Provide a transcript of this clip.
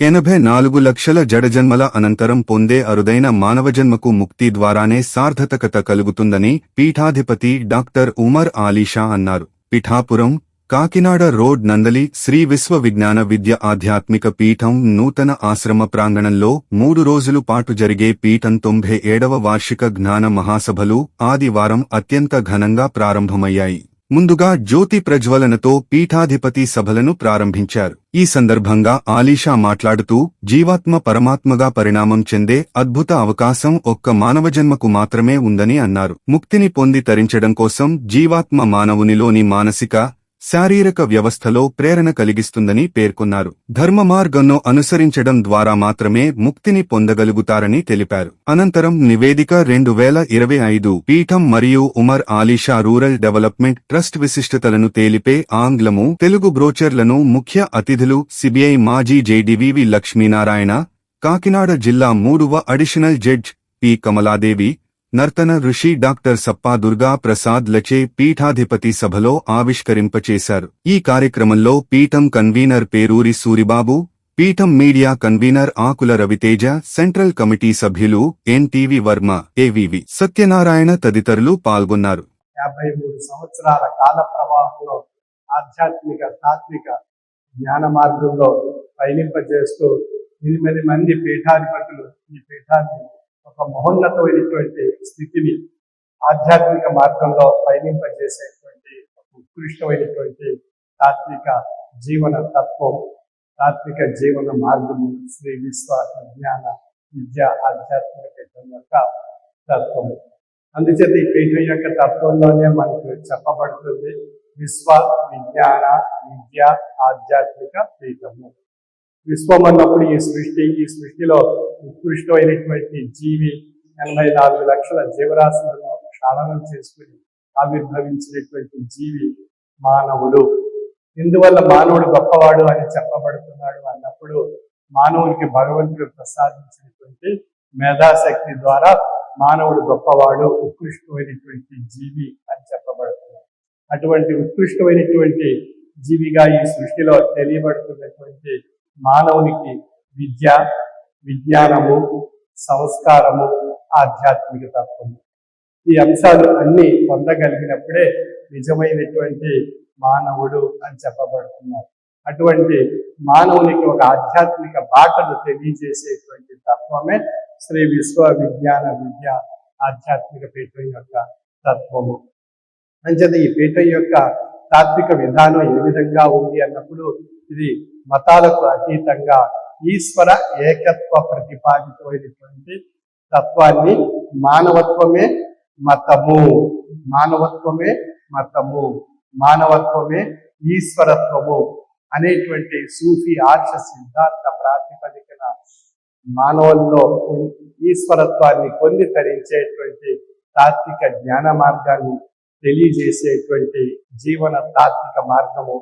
ఎనభై నాలుగు లక్షల జడజన్మల అనంతరం పొందే అరుదైన మానవజన్మకు ముక్తి ద్వారానే సార్థకత కలుగుతుందని పీఠాధిపతి డాక్టర్ ఉమర్ ఆలీషా అన్నారు. పిఠాపురం కాకినాడ రోడ్ నందలి శ్రీ విశ్వ విజ్ఞాన విద్య ఆధ్యాత్మిక పీఠం నూతన ఆశ్రమ ప్రాంగణంలో మూడు రోజులు పాటు జరిగే పీఠం తొంభై ఏడవ వార్షిక జ్ఞాన మహాసభలు ఆదివారం అత్యంత ఘనంగా ప్రారంభమయ్యాయి. ముందుగా జ్యోతి ప్రజ్వలనతో పీఠాధిపతి సభలను ప్రారంభించారు. ఈ సందర్భంగా ఆలీషా మాట్లాడుతూ జీవాత్మ పరమాత్మగా పరిణామం చెందే అద్భుత అవకాశం ఒక్క మానవజన్మకు మాత్రమే ఉందని అన్నారు. ముక్తిని పొంది తరించడం కోసం జీవాత్మ మానవునిలోని మానసిక శారీరక వ్యవస్థలో ప్రేరణ కలిగిస్తుందని పేర్కొన్నారు. ధర్మ మార్గంను అనుసరించడం ద్వారా మాత్రమే ముక్తిని పొందగలుగుతారని తెలిపారు. అనంతరం నివేదిక రెండు వేల ఇరవై ఐదు పీఠం మరియు Umar Alisha rural development trust విశిష్టతలను తేలిపే ఆంగ్లము తెలుగు బ్రోచర్లను ముఖ్య అతిథులు సిబిఐ మాజీ జేడీవీవి లక్ష్మీనారాయణ కాకినాడ జిల్లా మూడవ additional judge P. Kamaladevi Nartana Rishi doctor Sappa Durga Prasad లచే పీఠాధిపతి సభలో ఆవిష్కరింపచేశారు. ఈ కార్యక్రమంలో పీఠం కన్వీనర్ పేరూరి సూరిబాబు పీఠం media convener Akula Raviteja central committee సభ్యులు ఎన్టీవీ వర్మ ఏవివి సత్యనారాయణ తదితరులు పాల్గొన్నారు. యాభై మూడు సంవత్సరాల కాల ప్రవాహంలో ఆధ్యాత్మిక తాత్విక జ్ఞాన మార్గంలో పయనింపజేస్తూ ఎనిమిది మంది పీఠాధిపతులు ఈ పీఠాన్ని ఒక మహోన్నతమైనటువంటి స్థితిని ఆధ్యాత్మిక మార్గంలో పయనింపజేసేటువంటి ఒక ఉత్కృష్టమైనటువంటి తాత్విక జీవన తత్వం తాత్విక జీవన మార్గము శ్రీ విశ్వ విజ్ఞాన విద్య ఆధ్యాత్మిక పీఠం యొక్క తత్వము. అందుచేత ఈ పీఠం యొక్క తత్వంలోనే మనకు చెప్పబడుతుంది విశ్వ విజ్ఞాన విద్య ఆధ్యాత్మిక పీఠము. విశ్వం అన్నప్పుడు ఈ సృష్టి ఈ సృష్టిలో ఉత్కృష్టమైనటువంటి జీవి ఎనభై నాలుగు లక్షల జీవరాశులను క్షాళనం చేసుకుని ఆవిర్భవించినటువంటి జీవి మానవుడు. ఇందువల్ల మానవుడు గొప్పవాడు అని చెప్పబడుతున్నాడు అన్నప్పుడు మానవునికి భగవంతుడు ప్రసాదించినటువంటి మేధాశక్తి ద్వారా మానవుడు గొప్పవాడు ఉత్కృష్టమైనటువంటి జీవి అని చెప్పబడుతున్నాడు. అటువంటి ఉత్కృష్టమైనటువంటి జీవిగా ఈ సృష్టిలో తెలియబడుతున్నటువంటి మానవునికి విద్య విజ్ఞానము సంస్కారము ఆధ్యాత్మిక తత్వము ఈ అంశాలు అన్ని పొందగలిగినప్పుడే నిజమైనటువంటి మానవుడు అని చెప్పబడుతున్నారు. అటువంటి మానవునికి ఒక ఆధ్యాత్మిక బాటను తెలియజేసేటువంటి తత్వమే శ్రీ విశ్వ విజ్ఞాన విద్య ఆధ్యాత్మిక పీఠం యొక్క తత్వము. అంచేత ఈ పీఠం యొక్క తాత్విక విధానం ఏ విధంగా ఉంది అన్నప్పుడు ఇది మతాలకు అతీతంగా ఈశ్వర ఏకత్వ ప్రతిపాదితమైనటువంటి తత్వాన్ని మానవత్వమే మతము. మానవత్వమే మతము. మానవత్వమే ఈశ్వరత్వము అనేటువంటి సూఫీ ఆర్ష సిద్ధాంత ప్రాతిపదికన మానవుల్లో ఈశ్వరత్వాన్ని పొంది తరించేటువంటి తాత్విక జ్ఞాన మార్గాన్ని తెలియజేసేటువంటి జీవన తాత్విక మార్గము